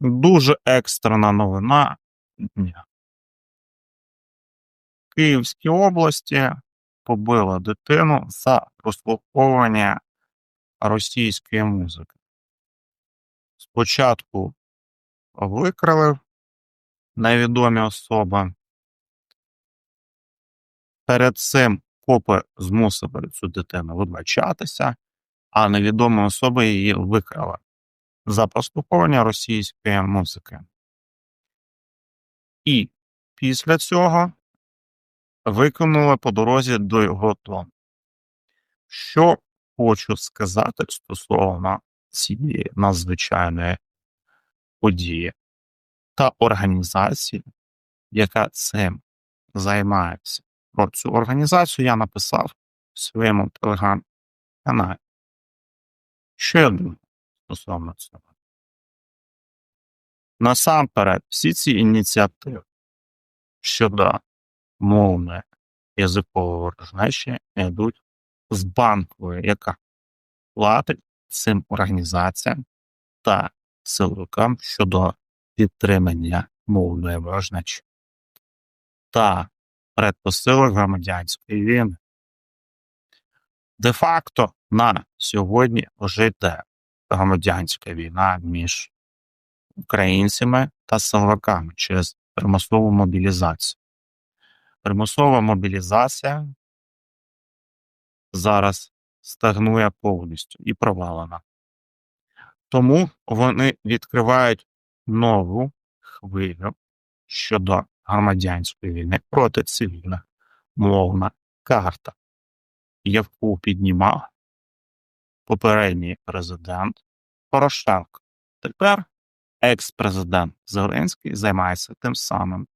Дуже екстрена новина дня. В Київській області побила дитину за прослуховування російської музики. Спочатку викрали невідомі особи. Перед цим копи змусили цю дитину вибачатися, а невідома особа її викрала за прослуховування російської музики. І після цього викинули по дорозі до його дому. Що хочу сказати стосовно цієї надзвичайної події та організації, яка цим займається. Про цю організацію я написав в своєму телеграм-каналі. Що я думаю стосовно цього? Насамперед, всі ці ініціативи щодо мовної язикової ворожнечі йдуть з банкової, яка платить цим організаціям та силовикам щодо підтримання мовної ворожнечі та предпосилок громадянської війни. Де-факто на сьогодні вже йде громадянська війна між українцями та силовиками через примусову мобілізацію. Примусова мобілізація зараз стагнує повністю і провалена. Тому вони відкривають нову хвилю щодо громадянської війни проти цивільних мовна карта, яку піднімав попередній президент Порошенко. Тепер екс-президент Зеленський займається тим самим.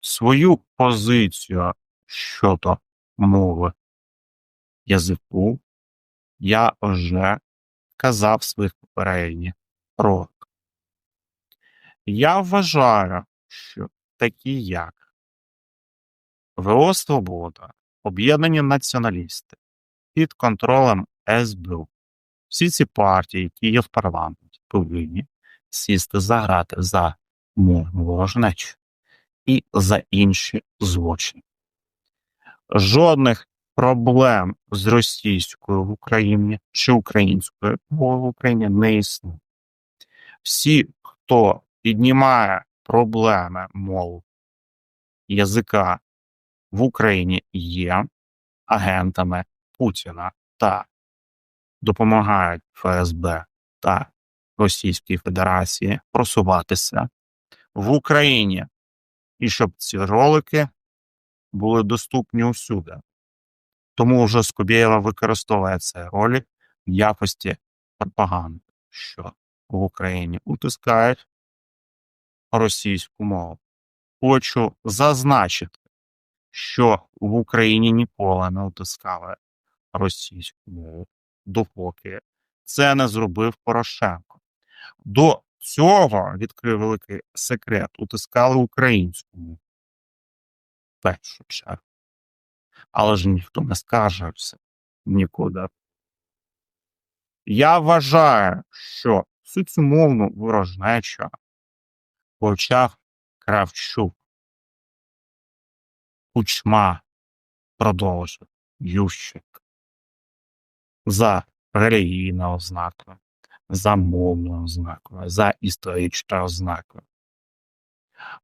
Свою позицію щодо мови язику я вже казав в своїх попередніх роликах. Я вважаю, що такі як ВО Свобода, об'єднані націоналісти під контролем СБУ, всі ці партії, які є в парламенті, повинні сісти за мовну ворожнечу і за інші злочини. Жодних проблем з російською в Україні чи українською мовою в Україні не існує. Всі, хто піднімає проблеми мов язика в Україні, є агентами Путіна та допомагають ФСБ та Російській Федерації просуватися в Україні, і щоб ці ролики були доступні усюди. Тому вже Скобєєва використовує цей ролик в якості пропаганди, що в Україні утискають російську мову. Хочу зазначити, що в Україні ніколи не утискали російську мову, допоки це не зробив Порошенко. До цього відкрив великий секрет, утискали українську мову. Першу чергу. Але ж ніхто не скаржився нікуди. Я вважаю, що всю цю мовну ворожнечу почав Кравчук. Кучма продовжив Ющик. За релігійною ознакою, за мовною ознакою, за історичною ознакою.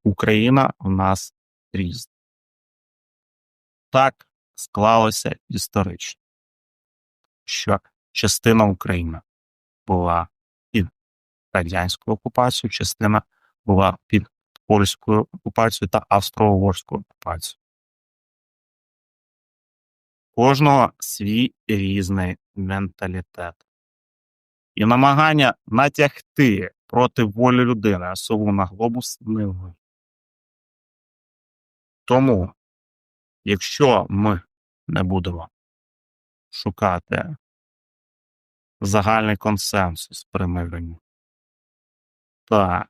Україна у нас різна. Так склалося історично, що частина України була під радянською окупацією, частина була під польською окупацією та австро-угорською окупацією. Кожного свій різний менталітет. І намагання натягти проти волі людини сову на глобус не ви. Тому, якщо ми не будемо шукати загальний консенсус примирення та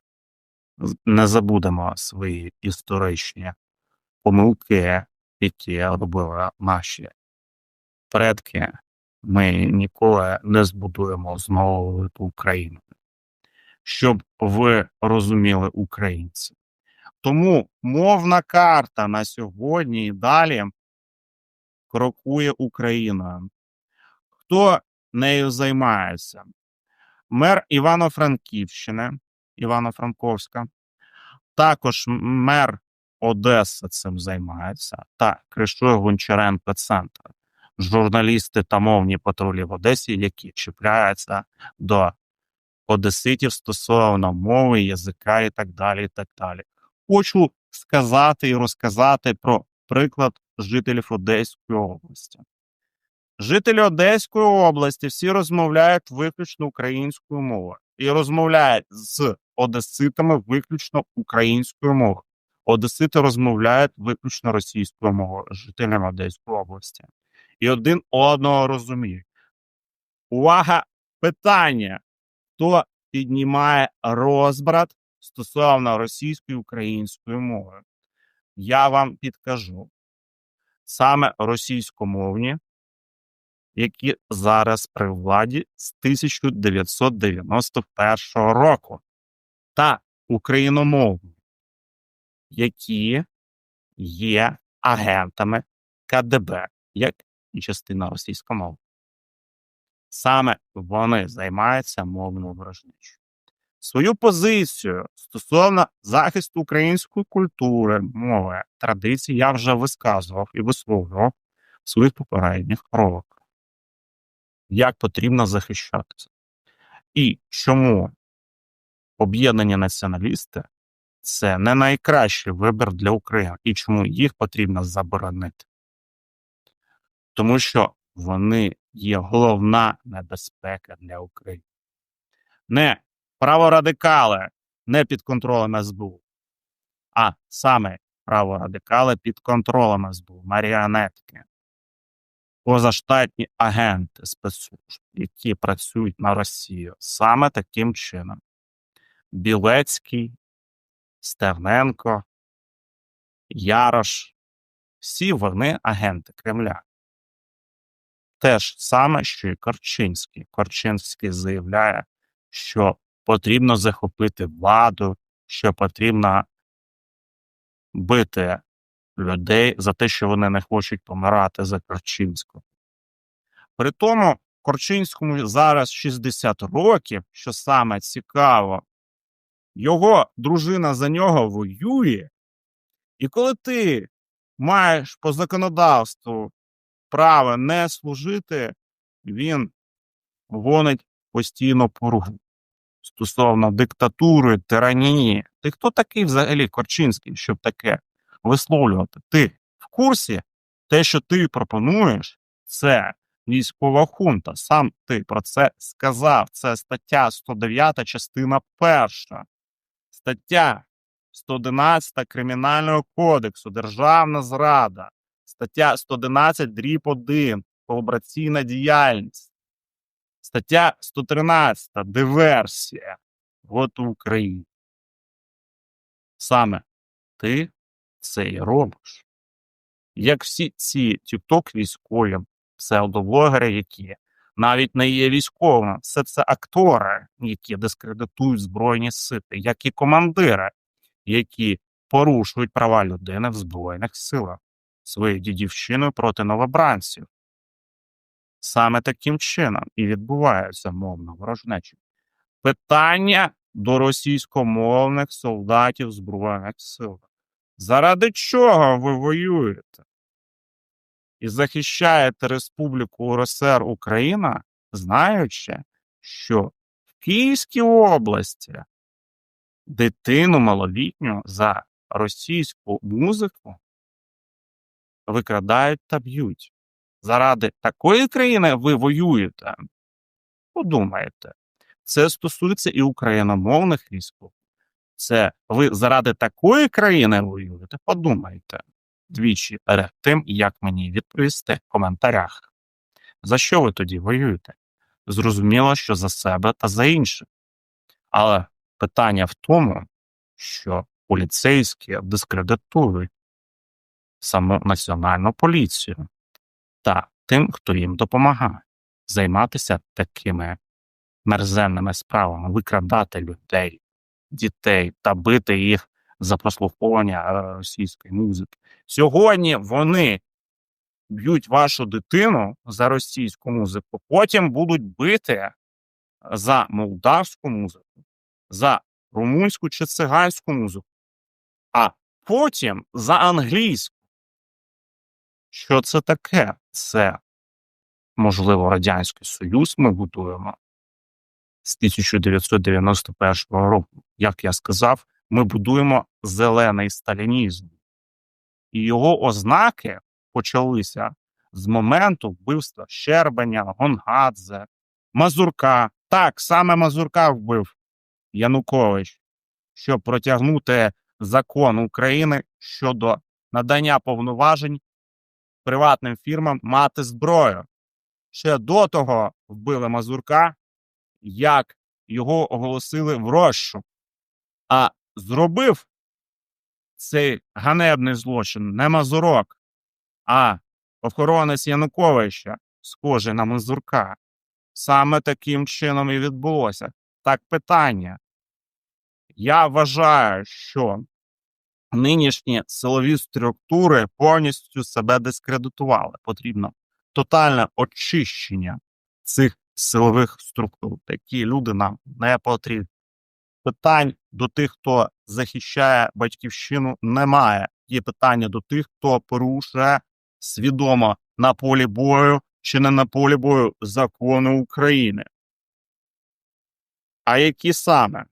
не забудемо свої історичні помилки, які робили наші предки, ми ніколи не збудуємо знову велику Україну. щоб ви розуміли українці. Тому мовна карта на сьогодні і далі крокує Україною. Хто нею займається? Мер Івано-Франківщини, Івано-Франковська, також мер Одеси цим займається та кришує Гончаренко центр. Журналісти та мовні патрулі в Одесі, які чіпляються до одеситів стосовно мови, язика і так далі. і так далі. Хочу сказати і розказати про приклад жителів Одеської області. Жителі Одеської області всі розмовляють виключно українською мовою і розмовляють з одеситами виключно українською мовою. Одесити розмовляють виключно російською мовою жителям Одеської області. І один одного розуміють. Увага! Питання: хто піднімає розбрат стосовно російської української мови? Я вам підкажу. Саме російськомовні, які зараз при владі з 1991 року, та україномовні, які є агентами КДБ, як і частина російської мови. Саме вони займаються мовною ворожнечою. Свою позицію стосовно захисту української культури, мови, традицій я вже висказував і висловлював в своїх попередніх роликах. Як потрібно захищатися. І чому об'єднані націоналісти це не найкращий вибір для України, і чому їх потрібно заборонити? Тому що вони є головна небезпека для України. Не праворадикали не під контролем СБУ, а саме праворадикали під контролем СБУ, маріонетки, позаштатні агенти спецслужб, які працюють на Росію саме таким чином. Білецький, Стерненко, Ярош, всі вони агенти Кремля. Те ж саме, що і Корчинський. Корчинський заявляє, що потрібно захопити владу, що потрібно бити людей за те, що вони не хочуть помирати за Корчинського. При тому Корчинському зараз 60 років, що саме цікаво, його дружина за нього воює, і коли ти маєш по законодавству право не служити, він гонить постійно поругу стосовно диктатури, тиранії. Ти хто такий взагалі Корчинський, щоб таке висловлювати? Ти в курсі те, що ти пропонуєш, це військова хунта. Сам ти про це сказав. Це стаття 109, частина перша. Стаття 111 Кримінального кодексу, Державна зрада, стаття 111 дріб 1, колабораційна діяльність, стаття 113 диверсія. От в Україні. Саме ти це і робиш. Як всі ці тікток військові, псевдоблогери, які навіть не є військовими, все це актори, які дискредитують Збройні сили, як і командири, які порушують права людини в Збройних силах своєю дідівщиною проти новобранців. Саме таким чином і відбувається мовна ворожнеча. Питання до російськомовних солдатів Збройних сил. Заради чого ви воюєте? І захищаєте Республіку УРСР Україна, знаючи, що в Київській області дитину малолітню за російську музику викрадають та б'ють. Заради такої країни ви воюєте. Подумайте, це стосується і україномовних військових. Це ви заради такої країни воюєте? Подумайте двічі перед тим, як мені відповісти в коментарях. За що ви тоді воюєте? Зрозуміло, що за себе та за інших. Але питання в тому, що поліцейські дискредитують саму національну поліцію та тим, хто їм допомагає займатися такими мерзенними справами, викрадати людей, дітей та бити їх за прослуховування е, російської музики. Сьогодні вони б'ють вашу дитину за російську музику, потім будуть бити за молдавську музику, за румунську чи циганську музику, а потім за англійську. Що це таке? Це, можливо, Радянський Союз ми будуємо з 1991 року. Як я сказав, ми будуємо зелений сталінізм. І його ознаки почалися з моменту вбивства Щербаня, Гонгадзе, Мазурка. Так, саме Мазурка вбив Янукович, щоб протягнути закон України щодо надання повноважень приватним фірмам мати зброю. Ще до того вбили Мазурка, як його оголосили в розшук. А зробив цей ганебний злочин не Мазурок, а охоронець Януковича, схожий на Мазурка. Саме таким чином і відбулося. Так питання. Я вважаю, що нинішні силові структури повністю себе дискредитували. Потрібно тотальне очищення цих силових структур. Такі люди нам не потрібні. Питань до тих, хто захищає батьківщину, немає. Є питання до тих, хто порушує свідомо на полі бою чи не на полі бою закони України. А які саме?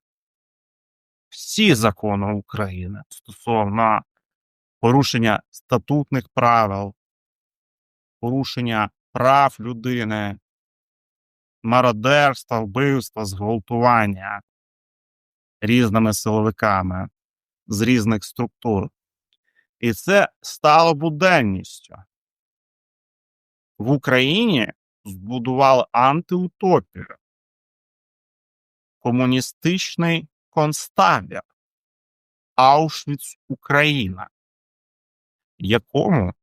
Всі закони України стосовно порушення статутних правил, порушення прав людини, мародерства, вбивства, зґвалтування різними силовиками з різних структур. І це стало буденністю. В Україні збудували антиутопію, комуністичний концтабір Аушвіц Україна, якому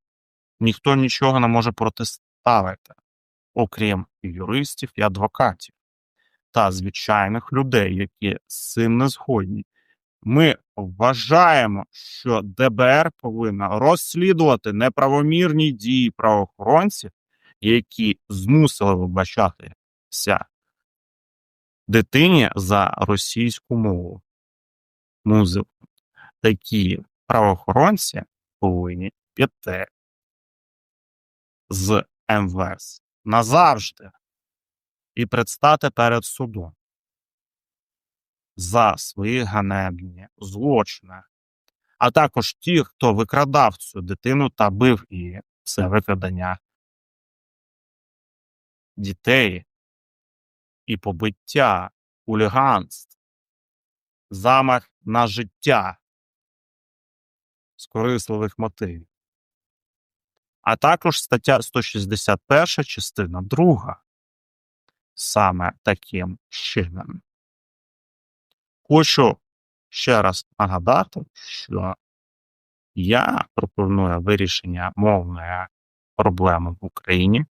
ніхто нічого не може протиставити, окрім юристів і адвокатів та звичайних людей, які з цим не згодні. Ми вважаємо, що ДБР повинна розслідувати неправомірні дії правоохоронців, які змусили вибачатися дитині за російську мову. Музику. Такі правоохоронці повинні піти з МВС назавжди і предстати перед судом за свої ганебні злочини, а також ті, хто викрадав цю дитину та бив її. Це викрадення дітей і побиття, хуліганств, замах на життя з корисливих мотивів. А також стаття 161, частина 2. Саме таким чином. Хочу ще раз нагадати, що я пропоную вирішення мовної проблеми в Україні в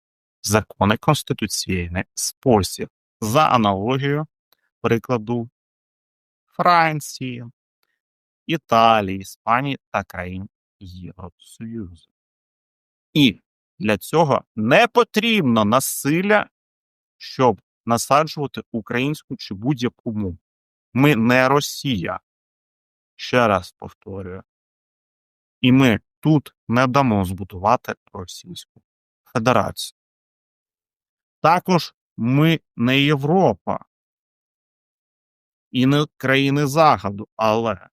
законний конституційний спосіб за аналогією прикладу Франції, Італії, Іспанії та країн Євросоюзу. І для цього не потрібно насилля, щоб насаджувати українську чи будь-яку мову. Ми не Росія. Ще раз повторюю. І ми тут не дамо збудувати Російську Федерацію. Також ми не Європа і не країни Заходу, але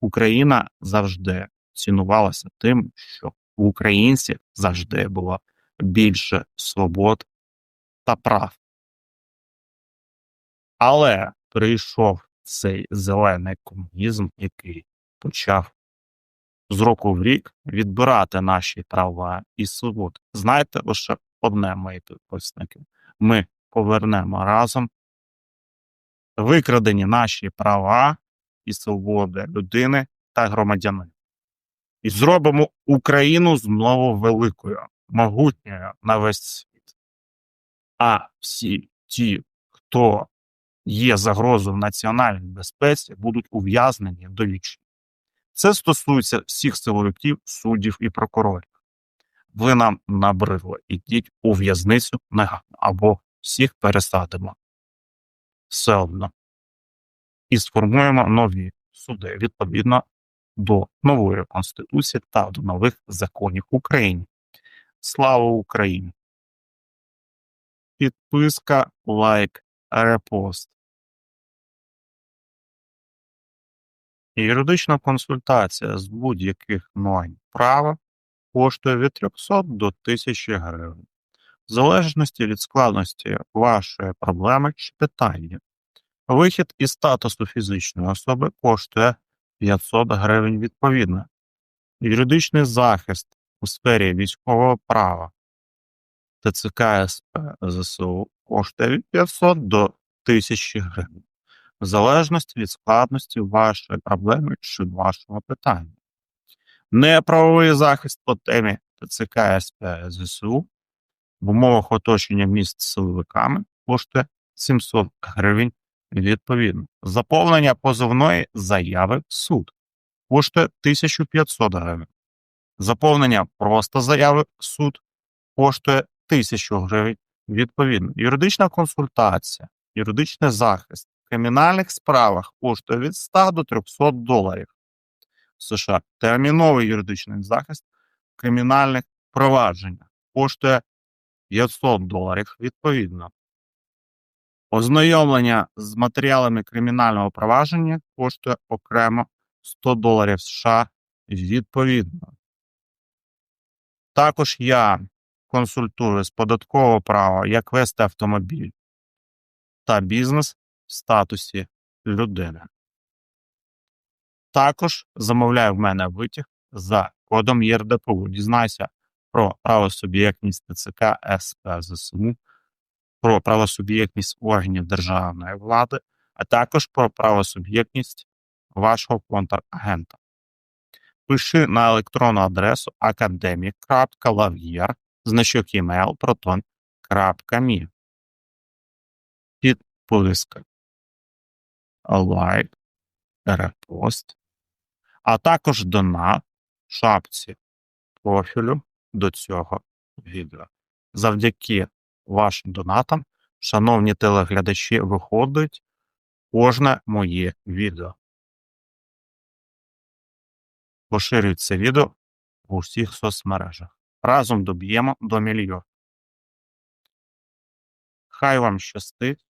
Україна завжди цінувалася тим, що у українців завжди було більше свобод та прав. Але прийшов цей зелений комунізм, який почав з року в рік відбирати наші права і свободи. Знаєте, лише одне мої підписники. Ми повернемо разом викрадені наші права і свободи людини та громадянина. І зробимо Україну знову великою, могутньою на весь світ. А всі ті, хто є загрозою національній безпеці, будуть ув'язнені до довічно. Це стосується всіх силовиків, суддів і прокурорів. Ви нам набридли, ідіть у в'язницю негайно або всіх пересадимо. Все одно. І сформуємо нові суди відповідно до нової конституції та до нових законів України. Слава Україні! Підписка, лайк, репост. Юридична консультація з будь-яких норм права коштує від 300 до 1000 гривень. В залежності від складності вашої проблеми чи питання. Вихід із статусу фізичної особи коштує 500 гривень відповідно. Юридичний захист у сфері військового права ТЦК СП ЗСУ коштує від 500 до 1000 гривень, в залежності від складності вашої проблеми чи вашого питання. Неправовий захист по темі ТЦК СП ЗСУ в умовах оточення міст силовиками коштує 700 гривень відповідно. Заповнення позовної заяви в суд коштує 1500 гривень. Заповнення просто заяви в суд коштує 1000 гривень відповідно. Юридична консультація, юридичний захист в кримінальних справах коштує від 100 до 300 доларів США. Терміновий юридичний захист в кримінальних провадженнях коштує 500 доларів відповідно. Ознайомлення з матеріалами кримінального провадження коштує окремо 100 доларів США відповідно. Також я консультую з податкового права, як вести автомобіль та бізнес в статусі людини. Також замовляю в мене витяг за кодом ЄРДПУ. Дізнайся про правосуб'єктність ТЦК СП ЗСУ, про правосуб'єктність органів державної влади, а також про правосуб'єктність вашого контрагента. Пиши на електронну адресу academic.lavier значок email proton.me. Підписка, лайк, репост, а також донат в шапці профілю до цього відео. Завдяки вашим донатам, шановні телеглядачі, виходить кожне моє відео. Поширюють це відео у всіх соцмережах. Разом доб'ємо до мільйона. Хай вам щастить.